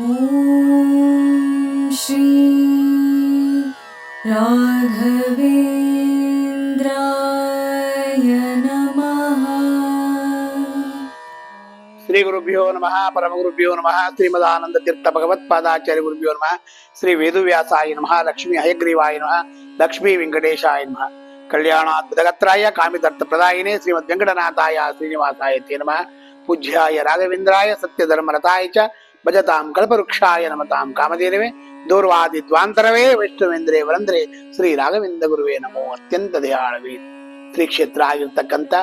ॐ श्री राघवेन्द्राय नमः ಶ್ರೀ ಗುರುಭ್ಯೋ ನಮಃ ಪರಮ ಗುರುಭ್ಯೋ ನಮಃ ಶ್ರೀಮದಾನಂದ ತೀರ್ಥ ಭಗವತ್ಪಾದಾಚಾರ್ಯ ಗುರುಭ್ಯೋ ನಮಃ ಶ್ರೀ ವೇದವ್ಯಾಸಾಯ ನಮಃ ಲಕ್ಷ್ಮೀ ಹಯಗ್ರೀವಾಯ ನಮಃ ಲಕ್ಷ್ಮೀ ವೆಂಕಟೇಶಾಯ ನಮಃ ಕಲ್ಯಾಣಾದ್ಭುತಗತ್ರಾಯ ಕಾಮಿದರ್ಥ ಪ್ರದಾಯಿನೇ ಶ್ರೀಮದ್ ವೆಂಕಟನಾಥಾಯ ಶ್ರೀನಿವಾಸಾಯ ತೇ ನಮಃ ಪೂಜ್ಯಾಯ ರಾಘವೇಂದ್ರಾಯ ಸತ್ಯಧರ್ಮರತಾಯ ಚ ಭಜತಾಂ ಕಲ್ಪವೃಕ್ಷಾಯ ನಮತಾಂ ಕಾಮಧೇನವೇ. ದೂರ್ವಾದಿ ದ್ವಾಂತರವೇ ವಿಷ್ಣುವೆಂದ್ರೆ ವರಂದ್ರೆ. ಶ್ರೀ ರಾಘವೇಂದ್ರ ಗುರುವೇ ನಮೋ ಅತ್ಯಂತ ದಯಾಳವೇ. ಶ್ರೀ ಕ್ಷೇತ್ರ ಆಗಿರ್ತಕ್ಕಂಥ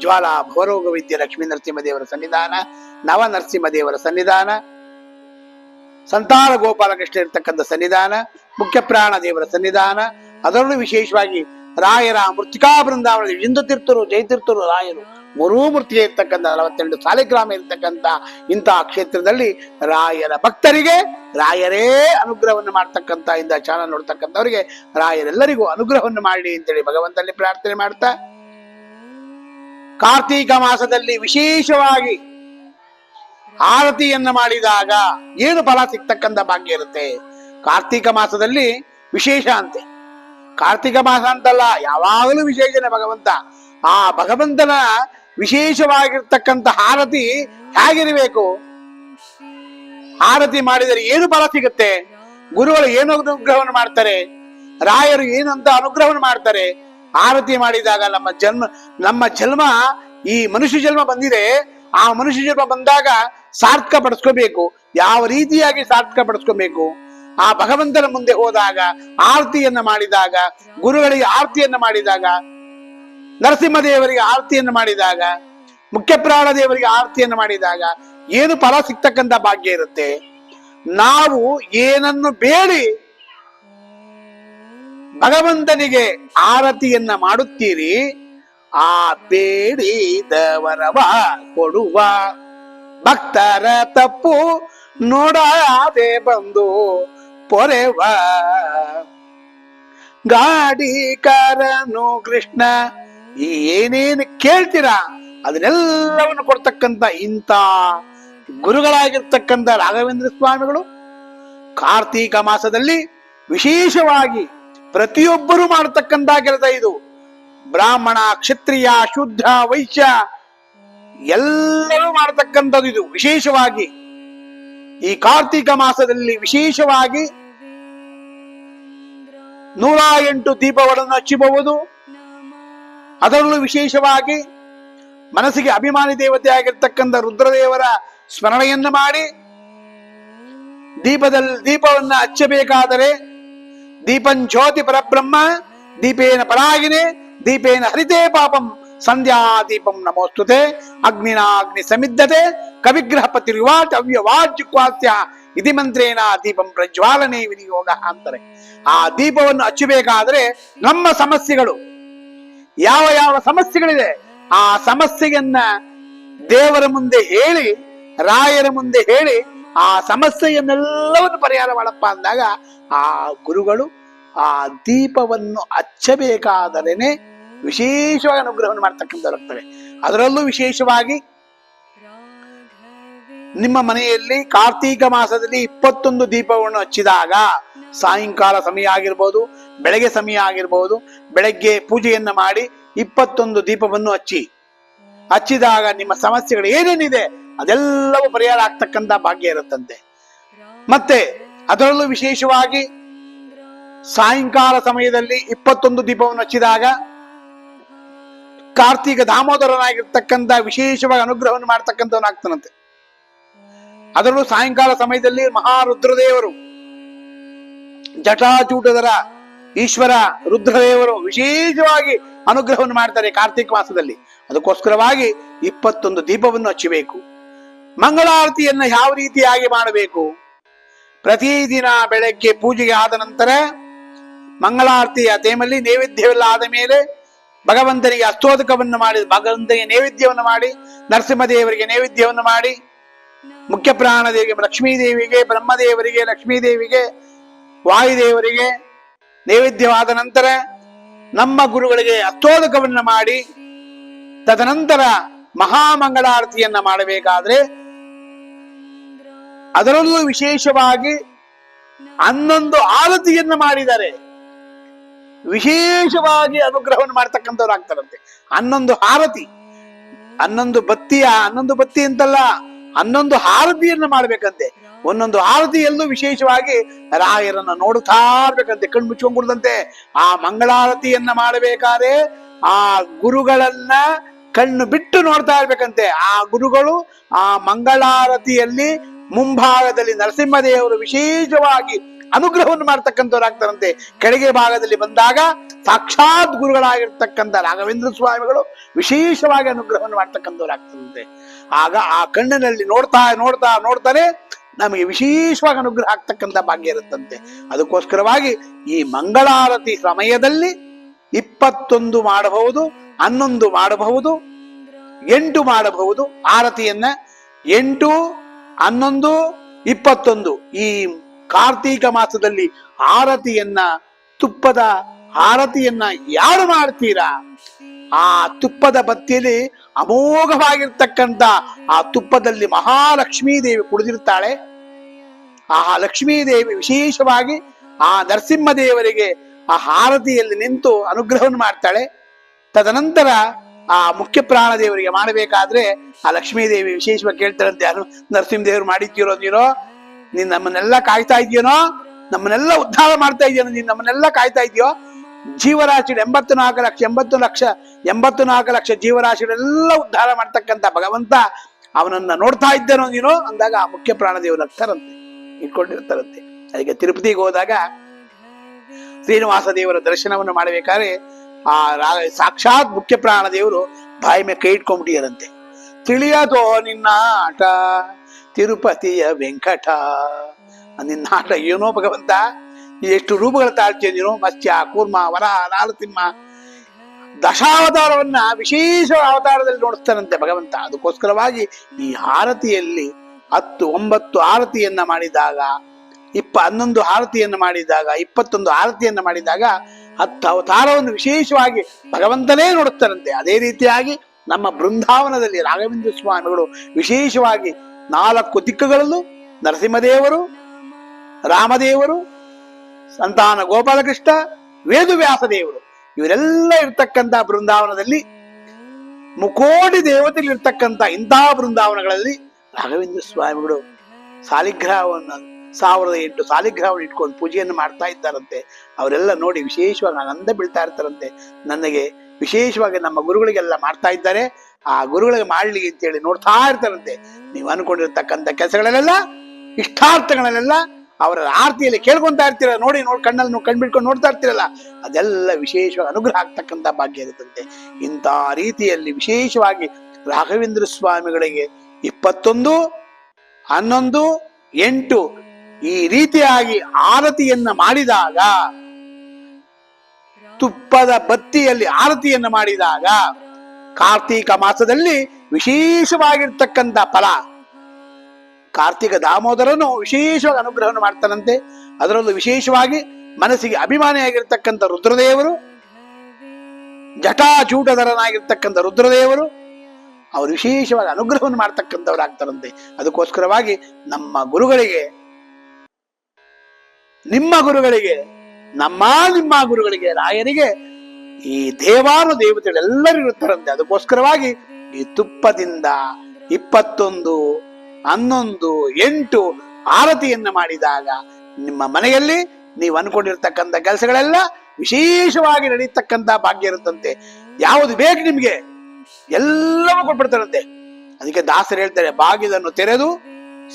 ಜ್ವಾಲಾ ಭವರೋಗ ವಿದ್ಯ ಲಕ್ಷ್ಮೀ ನರಸಿಂಹದೇವರ ಸನ್ನಿಧಾನ ನವ ನರಸಿಂಹದೇವರ ಸನ್ನಿಧಾನ ಸಂತಾನ ಗೋಪಾಲಕೃಷ್ಣ ಇರ್ತಕ್ಕಂಥ ಸನ್ನಿಧಾನ ಮುಖ್ಯ ಪ್ರಾಣ ದೇವರ ಸನ್ನಿಧಾನ, ಅದರಲ್ಲೂ ವಿಶೇಷವಾಗಿ ರಾಯರ ಮೃತಿಕಾ ಬೃಂದಾವನ ಇಂದು ತೀರ್ಥರು ಜಯತೀರ್ಥರು ರಾಯರು. ಮೂರೂ ಇರ್ತಕ್ಕಂಥ ನಲವತ್ತೆಂಟು ಸಾಲಿಗ್ರಾಮ ಇರ್ತಕ್ಕಂಥ ಇಂತಹ ಕ್ಷೇತ್ರದಲ್ಲಿ ರಾಯರ ಭಕ್ತರಿಗೆ ರಾಯರೇ ಅನುಗ್ರಹವನ್ನು ಮಾಡ್ತಕ್ಕಂಥ ಇಂದ ಚಾನಲ್ ನೋಡ್ತಕ್ಕಂಥವರಿಗೆ ರಾಯರೆಲ್ಲರಿಗೂ ಅನುಗ್ರಹವನ್ನು ಮಾಡಿ ಅಂತೇಳಿ ಭಗವಂತನಲ್ಲಿ ಪ್ರಾರ್ಥನೆ ಮಾಡ್ತಾ, ಕಾರ್ತೀಕ ಮಾಸದಲ್ಲಿ ವಿಶೇಷವಾಗಿ ಆರತಿಯನ್ನು ಮಾಡಿದಾಗ ಏನು ಫಲ ಸಿಗ್ತಕ್ಕಂಥ ಭಾಗ್ಯ ಇರುತ್ತೆ? ಕಾರ್ತೀಕ ಮಾಸದಲ್ಲಿ ವಿಶೇಷ ಅಂತೆ. ಕಾರ್ತೀಕ ಮಾಸ ಅಂತಲ್ಲ, ಯಾವಾಗಲೂ ವಿಶೇಷನೇ ಭಗವಂತ. ಆ ಭಗವಂತನ ವಿಶೇಷವಾಗಿರ್ತಕ್ಕಂಥ ಆರತಿ ಹೇಗಿರಬೇಕು? ಆರತಿ ಮಾಡಿದರೆ ಏನು ಫಲ ಸಿಗುತ್ತೆ? ಗುರುಗಳು ಏನು ಅನುಗ್ರಹವನ್ನು ಮಾಡ್ತಾರೆ? ರಾಯರು ಏನಂತ ಅನುಗ್ರಹವನ್ನು ಮಾಡ್ತಾರೆ? ಆರತಿ ಮಾಡಿದಾಗ ನಮ್ಮ ಜನ್ಮ ನಮ್ಮ ಜನ್ಮ, ಈ ಮನುಷ್ಯ ಜನ್ಮ ಬಂದಿದೆ. ಆ ಮನುಷ್ಯ ಜನ್ಮ ಬಂದಾಗ ಸಾರ್ಥಕ ಪಡಿಸ್ಕೋಬೇಕು. ಯಾವ ರೀತಿಯಾಗಿ ಸಾರ್ಥಕ ಪಡಿಸ್ಕೋಬೇಕು? ಆ ಭಗವಂತನ ಮುಂದೆ ಹೋದಾಗ ಆರತಿಯನ್ನ ಮಾಡಿದಾಗ, ಗುರುಗಳಿಗೆ ಆರತಿಯನ್ನ ಮಾಡಿದಾಗ, ನರಸಿಂಹದೇವರಿಗೆ ಆರತಿಯನ್ನ ಮಾಡಿದಾಗ ಮುಖ್ಯ ಪ್ರಾಣ ದೇವರಿಗೆ ಆರತಿಯನ್ನ ಮಾಡಿದಾಗ ಏನು ಫಲ ಸಿಗ್ತಕ್ಕಂಥ ಭಾಗ್ಯ ಇರುತ್ತೆ? ನಾವು ಏನನ್ನು ಬೇಡಿ, ಭಗವಂತನಿಗೆ ಆರತಿಯನ್ನ ಮಾಡುತ್ತೀರಿ, ಆ ಬೇಡಿದವರವ ಕೊಡುವ ಭಕ್ತರ ತಪ್ಪು ನೋಡದೆ ಬಂದು ಪೊರೆವ. ಗಾಡಿಕಾರನು ಕೃಷ್ಣ ಏನೇನು ಕೇಳ್ತೀರಾ? ಅದನ್ನೆಲ್ಲವನ್ನು ಕೊಡ್ತಕ್ಕಂತ ಇಂಥ ಗುರುಗಳಾಗಿರ್ತಕ್ಕಂಥ ರಾಘವೇಂದ್ರ ಸ್ವಾಮಿಗಳು, ಕಾರ್ತೀಕ ಮಾಸದಲ್ಲಿ ವಿಶೇಷವಾಗಿ ಪ್ರತಿಯೊಬ್ಬರು ಮಾಡತಕ್ಕಂತ ಕೆಲಸ ಇದು. ಬ್ರಾಹ್ಮಣ, ಕ್ಷತ್ರಿಯ, ಶುದ್ಧ, ವೈಶ್ಯ ಎಲ್ಲರೂ ಮಾಡತಕ್ಕಂಥದ್ದು ಇದು. ವಿಶೇಷವಾಗಿ ಈ ಕಾರ್ತಿಕ ಮಾಸದಲ್ಲಿ ವಿಶೇಷವಾಗಿ ನೂರ ಎಂಟು ದೀಪಗಳನ್ನು ಹಚ್ಚಬಹುದು. ಅದರಲ್ಲೂ ವಿಶೇಷವಾಗಿ ಮನಸ್ಸಿಗೆ ಅಭಿಮಾನಿ ದೇವತೆ ಆಗಿರ್ತಕ್ಕಂಥ ರುದ್ರದೇವರ ಸ್ಮರಣೆಯನ್ನು ಮಾಡಿ ದೀಪದಲ್ಲಿ ದೀಪವನ್ನ ಹಚ್ಚಬೇಕಾದರೆ ದೀಪಂ ಜ್ಯೋತಿ ಪರಬ್ರಹ್ಮ, ದೀಪೇನ ಪರಾಗಿನೇ, ದೀಪೇನ ಹರಿತೇ ಪಾಪಂ ಸಂಧ್ಯಾ ದೀಪಂ ನಮೋಸ್ತುತೆ, ಅಗ್ನಿನಾಗ್ನಿ ಸಮಿದ್ಧತೆ ಕವಿಗ್ರಹ ಪತಿರ್ವಾಚ ಅವ್ಯವಾಚ್ಯಕ್ವಾಸ್ಯ ಇದಿ ಮಂತ್ರೇನ ದೀಪಂ ಪ್ರಜ್ವಾಲನೆ ವಿನಿಯೋಗ ಅಂತಾರೆ. ಆ ದೀಪವನ್ನು ಹಚ್ಚಬೇಕಾದ್ರೆ ನಮ್ಮ ಸಮಸ್ಯೆಗಳು, ಯಾವ ಯಾವ ಸಮಸ್ಯೆಗಳಿದೆ, ಆ ಸಮಸ್ಯೆಯನ್ನ ದೇವರ ಮುಂದೆ ಹೇಳಿ, ರಾಯರ ಮುಂದೆ ಹೇಳಿ, ಆ ಸಮಸ್ಯೆಯನ್ನೆಲ್ಲವನ್ನು ಪರಿಹಾರ ಮಾಡಪ್ಪ ಅಂದಾಗ, ಆ ಗುರುಗಳು ಆ ದೀಪವನ್ನು ಹಚ್ಚಬೇಕಾದರೇನೆ ವಿಶೇಷವಾಗಿ ಅನುಗ್ರಹವನ್ನು ಮಾಡ್ತಕ್ಕಂಥವ್ರಾಗ್ತವೆ ಅದರಲ್ಲೂ ವಿಶೇಷವಾಗಿ ನಿಮ್ಮ ಮನೆಯಲ್ಲಿ ಕಾರ್ತೀಕ ಮಾಸದಲ್ಲಿ ಇಪ್ಪತ್ತೊಂದು ದೀಪವನ್ನು ಹಚ್ಚಿದಾಗ ಸಾಯಂಕಾಲ ಸಮಯ ಆಗಿರ್ಬೋದು, ಬೆಳಗ್ಗೆ ಸಮಯ ಆಗಿರ್ಬೋದು, ಬೆಳಗ್ಗೆ ಪೂಜೆಯನ್ನು ಮಾಡಿ ಇಪ್ಪತ್ತೊಂದು ದೀಪವನ್ನು ಹಚ್ಚಿ. ಹಚ್ಚಿದಾಗ ನಿಮ್ಮ ಸಮಸ್ಯೆಗಳು ಏನೇನಿದೆ ಅದೆಲ್ಲವೂ ಪರಿಹಾರ ಆಗ್ತಕ್ಕಂಥ ಭಾಗ್ಯ ಇರುತ್ತಂತೆ. ಮತ್ತೆ ಅದರಲ್ಲೂ ವಿಶೇಷವಾಗಿ ಸಾಯಂಕಾಲ ಸಮಯದಲ್ಲಿ ಇಪ್ಪತ್ತೊಂದು ದೀಪವನ್ನು ಹಚ್ಚಿದಾಗ ಕಾರ್ತೀಕ ದಾಮೋದರನಾಗಿರ್ತಕ್ಕಂಥ ವಿಶೇಷವಾಗಿ ಅನುಗ್ರಹವನ್ನು ಮಾಡ್ತಕ್ಕಂಥವನಾಗ್ತಾನಂತೆ. ಅದರಲ್ಲೂ ಸಾಯಂಕಾಲ ಸಮಯದಲ್ಲಿ ಮಹಾರುದ್ರದೇವರು, ಜಟಾಚೂಟದರ ಈಶ್ವರ ರುದ್ರದೇವರು ವಿಶೇಷವಾಗಿ ಅನುಗ್ರಹವನ್ನು ಮಾಡ್ತಾರೆ ಕಾರ್ತೀಕ ಮಾಸದಲ್ಲಿ. ಅದಕ್ಕೋಸ್ಕರವಾಗಿ ಇಪ್ಪತ್ತೊಂದು ದೀಪವನ್ನು ಹಚ್ಚಬೇಕು. ಮಂಗಳಾರತಿಯನ್ನ ಯಾವ ರೀತಿಯಾಗಿ ಮಾಡಬೇಕು? ಪ್ರತಿದಿನ ಬೆಳಗ್ಗೆ ಪೂಜೆಗೆ ಆದ ನಂತರ ಮಂಗಳಾರತಿಯ ತೇಮಲ್ಲಿ ನೈವೇದ್ಯವೆಲ್ಲ ಆದ ಮೇಲೆ ಭಗವಂತನಿಗೆ ಅಸ್ತೋದಕವನ್ನು ಮಾಡಿ, ಭಗವಂತನಿಗೆ ನೈವೇದ್ಯವನ್ನು ಮಾಡಿ, ನರಸಿಂಹದೇವರಿಗೆ ನೈವೇದ್ಯವನ್ನು ಮಾಡಿ, ಮುಖ್ಯ ಪ್ರಾಣದೇವಿಗೆ, ಲಕ್ಷ್ಮೀದೇವಿಗೆ, ಬ್ರಹ್ಮದೇವರಿಗೆ, ಲಕ್ಷ್ಮೀದೇವಿಗೆ, ವಾಯುದೇವರಿಗೆ ನೈವೇದ್ಯವಾದ ನಂತರ ನಮ್ಮ ಗುರುಗಳಿಗೆ ಅಸ್ತೋದಕವನ್ನು ಮಾಡಿ, ತದನಂತರ ಮಹಾಮಂಗಳಾರತಿಯನ್ನ ಮಾಡಬೇಕಾದ್ರೆ ಅದರಲ್ಲೂ ವಿಶೇಷವಾಗಿ ಹನ್ನೊಂದು ಆರತಿಯನ್ನು ಮಾಡಿದ್ದಾರೆ. ವಿಶೇಷವಾಗಿ ಅನುಗ್ರಹವನ್ನು ಮಾಡ್ತಕ್ಕಂಥವ್ರು ಆಗ್ತಾರಂತೆ. ಹನ್ನೊಂದು ಹಾರತಿ. ಹನ್ನೊಂದು ಬತ್ತಿಯ, ಹನ್ನೊಂದು ಬತ್ತಿ ಅಂತಲ್ಲ, ಹನ್ನೊಂದು ಹಾರತಿಯನ್ನು ಮಾಡ್ಬೇಕಂತೆ. ಒಂದೊಂದು ಆರತಿಯಲ್ಲೂ ವಿಶೇಷವಾಗಿ ರಾಯರನ್ನ ನೋಡುತ್ತಾ ಇರ್ಬೇಕಂತೆ, ಕಣ್ಣು ಮುಚ್ಕೊಂಡ್ಬಿಡ್ದಂತೆ ಆ ಮಂಗಳಾರತಿಯನ್ನ ಮಾಡಬೇಕಾದ್ರೆ ಆ ಗುರುಗಳನ್ನ ಕಣ್ಣು ಬಿಟ್ಟು ನೋಡ್ತಾ ಇರ್ಬೇಕಂತೆ. ಆ ಗುರುಗಳು ಆ ಮಂಗಳಾರತಿಯಲ್ಲಿ ಮುಂಭಾಗದಲ್ಲಿ ನರಸಿಂಹದೇವರು ವಿಶೇಷವಾಗಿ ಅನುಗ್ರಹವನ್ನು ಮಾಡ್ತಕ್ಕಂಥವ್ರು ಆಗ್ತಾರಂತೆ. ಕೆಳಗೆ ಭಾಗದಲ್ಲಿ ಬಂದಾಗ ಸಾಕ್ಷಾತ್ ಗುರುಗಳಾಗಿರ್ತಕ್ಕಂಥ ರಾಘವೇಂದ್ರ ಸ್ವಾಮಿಗಳು ವಿಶೇಷವಾಗಿ ಅನುಗ್ರಹವನ್ನು ಮಾಡ್ತಕ್ಕಂಥವ್ರು ಆಗ್ತಾರಂತೆ. ಆಗ ಆ ಕಣ್ಣಿನಲ್ಲಿ ನೋಡ್ತಾ ನೋಡ್ತಾ, ನೋಡ್ತಾನೆ ನಮಗೆ ವಿಶೇಷವಾಗಿ ಅನುಗ್ರಹ ಆಗ್ತಕ್ಕಂಥ ಭಾಗ್ಯ ಇರುತ್ತಂತೆ. ಅದಕ್ಕೋಸ್ಕರವಾಗಿ ಈ ಮಂಗಳಾರತಿ ಸಮಯದಲ್ಲಿ ಇಪ್ಪತ್ತೊಂದು ಮಾಡಬಹುದು, ಹನ್ನೊಂದು ಮಾಡಬಹುದು, ಎಂಟು ಮಾಡಬಹುದು ಆರತಿಯನ್ನ. ಎಂಟು, ಹನ್ನೊಂದು, ಇಪ್ಪತ್ತೊಂದು ಈ ಕಾರ್ತೀಕ ಮಾಸದಲ್ಲಿ ಆರತಿಯನ್ನ, ತುಪ್ಪದ ಆರತಿಯನ್ನ ಯಾರು ಮಾಡ್ತೀರಾ? ಆ ತುಪ್ಪದ ಬತ್ತಿಯಲ್ಲಿ ಅಮೋಘವಾಗಿರ್ತಕ್ಕಂಥ ಆ ತುಪ್ಪದಲ್ಲಿ ಮಹಾಲಕ್ಷ್ಮೀ ದೇವಿ ಕುಡಿದಿರ್ತಾಳೆ. ಆ ಲಕ್ಷ್ಮೀ ದೇವಿ ವಿಶೇಷವಾಗಿ ಆ ನರಸಿಂಹ ದೇವರಿಗೆ ಆ ಹಾರತಿಯಲ್ಲಿ ನಿಂತು ಅನುಗ್ರಹವನ್ನು ಮಾಡ್ತಾಳೆ. ತದನಂತರ ಆ ಮುಖ್ಯ ಪ್ರಾಣ ದೇವರಿಗೆ ಮಾಡಬೇಕಾದ್ರೆ ಆ ಲಕ್ಷ್ಮೀ ದೇವಿ ವಿಶೇಷವಾಗಿ ಕೇಳ್ತಾರಂತೆ ಅನು ನರಸಿಂಹ ದೇವರು ಮಾಡಿದ್ದೀರೋ ನೀನೋ? ನೀನ್ ನಮ್ಮನ್ನೆಲ್ಲ ಕಾಯ್ತಾ ಇದೆಯೇನೋ ನಮ್ಮನ್ನೆಲ್ಲ ಉದ್ಧಾರ ಮಾಡ್ತಾ ಇದೆಯೋ ನೀನ್ ನಮ್ಮನ್ನೆಲ್ಲ ಕಾಯ್ತಾ ಇದೆಯೋ ಜೀವರಾಶಿ ಎಂಬತ್ತು ನಾಲ್ಕು ಲಕ್ಷ, ಎಂಬತ್ತು ಲಕ್ಷ ಎಂಬತ್ತು ನಾಲ್ಕು ಲಕ್ಷ ಜೀವರಾಶಿಗಳೆಲ್ಲ ಉದ್ಧಾರ ಮಾಡ್ತಕ್ಕಂತ ಭಗವಂತ ಅವನನ್ನ ನೋಡ್ತಾ ಇದ್ದೇನೋ ನೀನು? ಅಂದಾಗ ಆ ಮುಖ್ಯ ಪ್ರಾಣದೇವರು ನಗ್ತಾರಂತೆ ಇಟ್ಕೊಂಡಿರ್ತಾರಂತೆ. ಅದಕ್ಕೆ ತಿರುಪತಿಗೆ ಹೋದಾಗ ಶ್ರೀನಿವಾಸ ದೇವರ ದರ್ಶನವನ್ನು ಮಾಡಬೇಕಾದ್ರೆ ಆ ಸಾಕ್ಷಾತ್ ಮುಖ್ಯ ಪ್ರಾಣ ದೇವರು ಬಾಯಿ ಮೇಲೆ ಕೈ ಇಟ್ಕೊಂಡ್ಬಿಟ್ಟಿಯರಂತೆ ತಿಳಿಯದೋ ನಿನ್ನ ಆಟ ತಿರುಪತಿಯ ವೆಂಕಟ. ನಿನ್ನ ಆಟ ಏನೋ ಭಗವಂತ, ಎಷ್ಟು ರೂಪಗಳ ತಾಳ್ತೀಯ ನೀನು? ಮತ್ಸ್ಯ, ಕೂರ್ಮ, ವರ ನಾರಸಿಂಹ ದಶಾವತಾರವನ್ನ ವಿಶೇಷ ಅವತಾರದಲ್ಲಿ ನೋಡಿಸ್ತಾನಂತೆ ಭಗವಂತ. ಅದಕ್ಕೋಸ್ಕರವಾಗಿ ಈ ಆರತಿಯಲ್ಲಿ ಹತ್ತು, ಒಂಬತ್ತು ಆರತಿಯನ್ನ ಮಾಡಿದಾಗ, ಇಪ್ಪ, ಹನ್ನೊಂದು ಆರತಿಯನ್ನು ಮಾಡಿದಾಗ, ಇಪ್ಪತ್ತೊಂದು ಆರತಿಯನ್ನು ಮಾಡಿದಾಗ ಹತ್ತು ಅವತಾರವನ್ನು ವಿಶೇಷವಾಗಿ ಭಗವಂತನೇ ನೋಡುತ್ತಾರಂತೆ ಅದೇ ರೀತಿಯಾಗಿ ನಮ್ಮ ಬೃಂದಾವನದಲ್ಲಿ ರಾಘವೇಂದ್ರ ಸ್ವಾಮಿಗಳು ವಿಶೇಷವಾಗಿ ನಾಲ್ಕು ದಿಕ್ಕುಗಳಲ್ಲೂ ನರಸಿಂಹದೇವರು, ರಾಮದೇವರು, ಸಂತಾನ ಗೋಪಾಲಕೃಷ್ಣ ವೇದವ್ಯಾಸ ದೇವರು ಇವರೆಲ್ಲ ಇರ್ತಕ್ಕಂಥ ಬೃಂದಾವನದಲ್ಲಿ, ಮುಕೋಟಿ ದೇವತೆಗಳಿರ್ತಕ್ಕಂಥ ಇಂತಹ ಬೃಂದಾವನಗಳಲ್ಲಿ ರಾಘವೇಂದ್ರ ಸ್ವಾಮಿಗಳು ಸಾಲಿಗ್ರಹವನ್ನು ಸಾವಿರದ ಎಂಟು ಸಾಲಿಗ್ರಾಮ ಇಟ್ಕೊಂಡು ಪೂಜೆಯನ್ನು ಮಾಡ್ತಾ ಇದ್ದಾರಂತೆ. ಅವರೆಲ್ಲ ನೋಡಿ ವಿಶೇಷವಾಗಿ ಆನಂದ ಬೀಳ್ತಾ ಇರ್ತಾರಂತೆ. ನನಗೆ ವಿಶೇಷವಾಗಿ ನಮ್ಮ ಗುರುಗಳಿಗೆಲ್ಲ ಮಾಡ್ತಾ ಇದ್ದಾರೆ. ಆ ಗುರುಗಳಿಗೆ ಮಾಡಲಿ ಅಂತೇಳಿ ನೋಡ್ತಾ ಇರ್ತಾರಂತೆ. ನೀವು ಅನ್ಕೊಂಡಿರ್ತಕ್ಕಂಥ ಕೆಲಸಗಳನ್ನೆಲ್ಲ, ಇಷ್ಟಾರ್ಥಗಳನ್ನೆಲ್ಲ ಅವರ ಆರತಿಯಲ್ಲಿ ಕೇಳ್ಕೊಂತಾ ಇರ್ತೀರ. ನೋಡಿ ನೋಡಿ, ಕಣ್ಣಲ್ಲಿ ನೀವು ಕಣ್ಬಿಟ್ಕೊಂಡು ನೋಡ್ತಾ ಇರ್ತೀರಲ್ಲ. ಅದೆಲ್ಲ ವಿಶೇಷವಾಗಿ ಅನುಗ್ರಹ ಆಗ್ತಕ್ಕಂಥ ಭಾಗ್ಯ ಇರುತ್ತಂತೆ. ಇಂಥ ರೀತಿಯಲ್ಲಿ ವಿಶೇಷವಾಗಿ ರಾಘವೇಂದ್ರ ಸ್ವಾಮಿಗಳಿಗೆ ಇಪ್ಪತ್ತೊಂದು, ಹನ್ನೊಂದು, ಎಂಟು ಈ ರೀತಿಯಾಗಿ ಆರತಿಯನ್ನ ಮಾಡಿದಾಗ, ತುಪ್ಪದ ಬತ್ತಿಯಲ್ಲಿ ಆರತಿಯನ್ನ ಮಾಡಿದಾಗ, ಕಾರ್ತೀಕ ಮಾಸದಲ್ಲಿ ವಿಶೇಷವಾಗಿರ್ತಕ್ಕಂಥ ಫಲ. ಕಾರ್ತಿಕ ದಾಮೋದರನು ವಿಶೇಷವಾಗಿ ಅನುಗ್ರಹವನ್ನು ಮಾಡ್ತಾನಂತೆ. ಅದರಲ್ಲೂ ವಿಶೇಷವಾಗಿ ಮನಸ್ಸಿಗೆ ಅಭಿಮಾನಿಯಾಗಿರ್ತಕ್ಕಂಥ ರುದ್ರದೇವರು ಜಟಾಚೂಟಧರನಾಗಿರ್ತಕ್ಕಂಥ ರುದ್ರದೇವರು, ಅವರು ವಿಶೇಷವಾಗಿ ಅನುಗ್ರಹವನ್ನು ಮಾಡ್ತಕ್ಕಂಥವ್ರು ಆಗ್ತಾರಂತೆ ಅದಕ್ಕೋಸ್ಕರವಾಗಿ ನಮ್ಮ ಗುರುಗಳಿಗೆ ನಿಮ್ಮ ಗುರುಗಳಿಗೆ, ನಮ್ಮ ನಿಮ್ಮ ಗುರುಗಳಿಗೆ, ರಾಯರಿಗೆ, ಈ ದೇವಾನು ದೇವತೆಗಳೆಲ್ಲರೂ ಇರುತ್ತಾರಂತೆ. ಅದಕ್ಕೋಸ್ಕರವಾಗಿ ಈ ತುಪ್ಪದಿಂದ ಇಪ್ಪತ್ತೊಂದು, ಹನ್ನೊಂದು, ಎಂಟು ಆರತಿಯನ್ನ ಮಾಡಿದಾಗ ನಿಮ್ಮ ಮನೆಯಲ್ಲಿ ನೀವು ಅನ್ಕೊಂಡಿರ್ತಕ್ಕಂಥ ಕೆಲಸಗಳೆಲ್ಲ ವಿಶೇಷವಾಗಿ ನಡೀತಕ್ಕಂಥ ಭಾಗ್ಯ ಇರುತ್ತಂತೆ. ಯಾವುದು ಬೇಕು ನಿಮ್ಗೆ? ಎಲ್ಲವೂ ಕೊಟ್ಬಿಡ್ತಾರಂತೆ. ಅದಕ್ಕೆ ದಾಸರು ಹೇಳ್ತಾರೆ, ಬಾಗಿಲನ್ನು ತೆರೆದು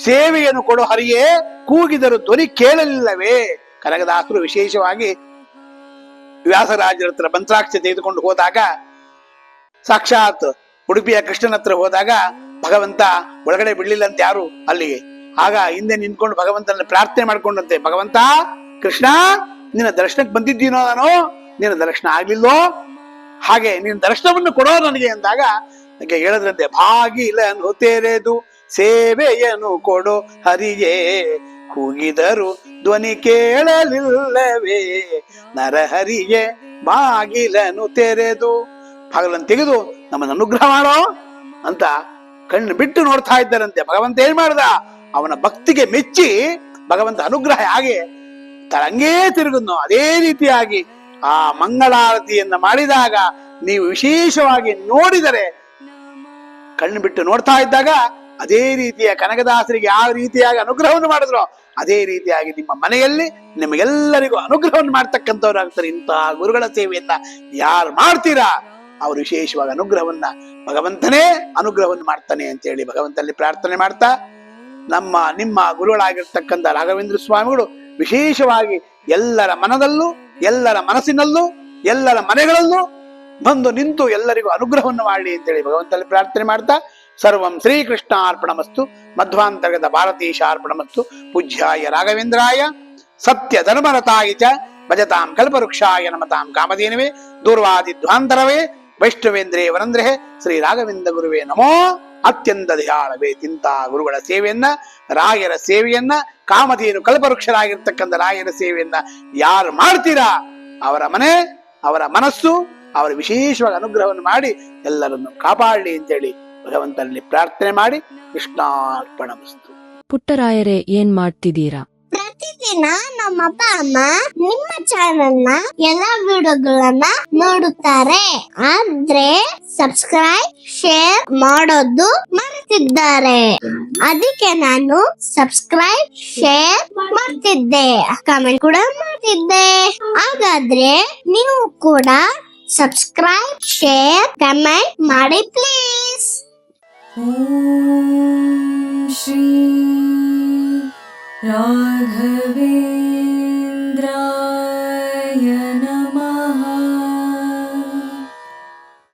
ಸೇವೆಯನ್ನು ಕೊಡು ಹರಿಯೇ ಕೂಗಿದರು ಧ್ವನಿ ಕೇಳಲಿಲ್ಲವೇ? ಕನಕದಾಸರು ವಿಶೇಷವಾಗಿ ವ್ಯಾಸರಾಜರ ಹತ್ರ ಮಂತ್ರಾಕ್ಷ ತೆಗೆದುಕೊಂಡು ಹೋದಾಗ, ಸಾಕ್ಷಾತ್ ಉಡುಪಿಯ ಕೃಷ್ಣನ ಹತ್ರ ಹೋದಾಗ ಭಗವಂತ ಒಳಗಡೆ ಬಿಡ್ಲಿಲ್ಲಂತೆ ಯಾರು ಅಲ್ಲಿಗೆ? ಆಗ ಹಿಂದೆ ನಿಂತ್ಕೊಂಡು ಭಗವಂತನ ಪ್ರಾರ್ಥನೆ ಮಾಡ್ಕೊಂಡಂತೆ, ಭಗವಂತ, ಕೃಷ್ಣ, ನಿನ್ನ ದರ್ಶನಕ್ಕೆ ಬಂದಿದ್ದೀನೋ ನಾನು? ನಿನ್ನ ದರ್ಶನ ಆಗ್ಲಿಲ್ಲೋ ಹಾಗೆ, ನಿನ್ನ ದರ್ಶನವನ್ನು ಕೊಡೋ ನನಗೆ ಅಂದಾಗ ಅದಕ್ಕೆ ಹೇಳಿದ್ರಂತೆ ಇಲ್ಲ ತೆರೆದು ಸೇವೆಯನ್ನು ಕೊಡು ಹರಿಯೇ. ಕೂಗಿದರು ಧ್ವನಿ ಕೇಳಲಿಲ್ಲವೇ. ನರಹರಿಗೆ ಬಾಗಿಲನು ತೆರೆದು ಬಾಗಿಲನ್ನು ತೆಗೆದು ನಮ್ಮನ್ನು ಅನುಗ್ರಹ ಮಾಡೋ ಅಂತ ಕಣ್ಣು ಬಿಟ್ಟು ನೋಡ್ತಾ ಇದ್ದಾರಂತೆ. ಭಗವಂತ ಏನ್ ಮಾಡ್ದ? ಅವನ ಭಕ್ತಿಗೆ ಮೆಚ್ಚಿ ಭಗವಂತ ಅನುಗ್ರಹ ಹಾಗೆ ತರಂಗೇ ತಿರುಗುದ್ನು ಅದೇ ರೀತಿಯಾಗಿ ಆ ಮಂಗಳಾರತಿಯನ್ನ ಮಾಡಿದಾಗ ನೀವು ವಿಶೇಷವಾಗಿ ನೋಡಿದರೆ ಕಣ್ಣು ಬಿಟ್ಟು ನೋಡ್ತಾ ಇದ್ದಾಗ ಅದೇ ರೀತಿಯ ಕನಕದಾಸರಿಗೆ ಯಾವ ರೀತಿಯಾಗಿ ಅನುಗ್ರಹವನ್ನು ಮಾಡಿದ್ರು, ಅದೇ ರೀತಿಯಾಗಿ ನಿಮ್ಮ ಮನೆಯಲ್ಲಿ ನಿಮಗೆಲ್ಲರಿಗೂ ಅನುಗ್ರಹವನ್ನು ಮಾಡ್ತಕ್ಕಂಥವ್ರಾಗ್ತಾರೆ. ಇಂತಹ ಗುರುಗಳ ಸೇವೆಯನ್ನ ಯಾರು ಮಾಡ್ತೀರಾ? ಅವರು ವಿಶೇಷವಾಗಿ ಅನುಗ್ರಹವನ್ನ, ಭಗವಂತನೇ ಅನುಗ್ರಹವನ್ನು ಮಾಡ್ತಾನೆ ಅಂತ ಹೇಳಿ ಭಗವಂತನಲ್ಲಿ ಪ್ರಾರ್ಥನೆ ಮಾಡ್ತಾ, ನಮ್ಮ, ನಿಮ್ಮ ಗುರುಗಳಾಗಿರ್ತಕ್ಕಂಥ ರಾಘವೇಂದ್ರ ಸ್ವಾಮಿಗಳು ವಿಶೇಷವಾಗಿ ಎಲ್ಲರ ಮನದಲ್ಲೂ, ಎಲ್ಲರ ಮನಸ್ಸಿನಲ್ಲೂ, ಎಲ್ಲರ ಮನೆಗಳಲ್ಲೂ ಬಂದು ನಿಂತು ಎಲ್ಲರಿಗೂ ಅನುಗ್ರಹವನ್ನು ಮಾಡಲಿ ಅಂತೇಳಿ ಭಗವಂತನಲ್ಲಿ ಪ್ರಾರ್ಥನೆ ಮಾಡ್ತಾ ಸರ್ವಂ ಶ್ರೀಕೃಷ್ಣ ಅರ್ಪಣಮಸ್ತು ಮಧ್ವಾಂತರ್ಗತ ಭಾರತೀಶ ಅರ್ಪಣಮಸ್ತು ಪೂಜ್ಯಾಯ ರಾಘವೇಂದ್ರಾಯ. ಸತ್ಯ ಧರ್ಮರತಾಯ ಚ. ಭಜತಾಂ ಕಲ್ಪವೃಕ್ಷಾಯ ನಮತಾಂ ಕಾಮಧೇನವೇ. ದೂರ್ವಾದಿಧ್ವಾಂತರವೇ ವೈಷ್ಣವೇಂದ್ರೇ ವರಂದ್ರೆ ಶ್ರೀ ರಾಘವೇಂದ್ರ ಗುರುವೇ ನಮೋ. ಅತ್ಯಂತ ಧ್ಯಾನವೇ ತಿಂತ ಗುರುಗಳ ಸೇವೆಯನ್ನ. ರಾಯರ ಸೇವೆಯನ್ನ. ಕಾಮಧೇನು ಕಲ್ಪವೃಕ್ಷರಾಗಿರ್ತಕ್ಕಂಥ ರಾಯರ ಸೇವೆಯನ್ನ ಯಾರು ಮಾಡ್ತೀರಾ? ಅವರ ಮನೆ, ಅವರ ಮನಸ್ಸು, ಅವರ ವಿಶೇಷವಾಗಿ ಅನುಗ್ರಹವನ್ನು ಮಾಡಿ ಎಲ್ಲರನ್ನು ಕಾಪಾಡಲಿ ಅಂತೇಳಿ ಭಗವಂತನಲ್ಲಿ ಪ್ರಾರ್ಥನೆ ಮಾಡಿ ಕೃಷ್ಣಾರ್ಪಣ ಪುಟ್ಟರಾಯರೇ ಏನ್ ಮಾಡ್ತಿದ್ದೀರಾ? ಪ್ರತಿದಿನ ನಮ್ಮ ಅಪ್ಪ ಅಮ್ಮ ನಿಮ್ಮ ಚಾನಲ್ನ ಎಲ್ಲಾ ವಿಡಿಯೋಗಳನ್ನ ನೋಡುತ್ತಾರೆ. ಆದ್ರೆ ಸಬ್ಸ್ಕ್ರೈಬ್ ಶೇರ್ ಮಾಡೋದು ಮರೆತಿದ್ದಾರೆ. ಅದಕ್ಕೆ ನಾನು ಸಬ್ಸ್ಕ್ರೈಬ್ ಶೇರ್ ಮಾಡ್ತಿದ್ದೆ. ಕಮೆಂಟ್ ಕೂಡ ಮಾಡ್ತಿದ್ದೆ. ಹಾಗಾದ್ರೆ ನೀವು ಕೂಡ ಸಬ್ಸ್ಕ್ರೈಬ್ ಶೇರ್ ಕಮೆಂಟ್ ಮಾಡಿ ಪ್ಲೀಸ್ ॐ श्री राघवे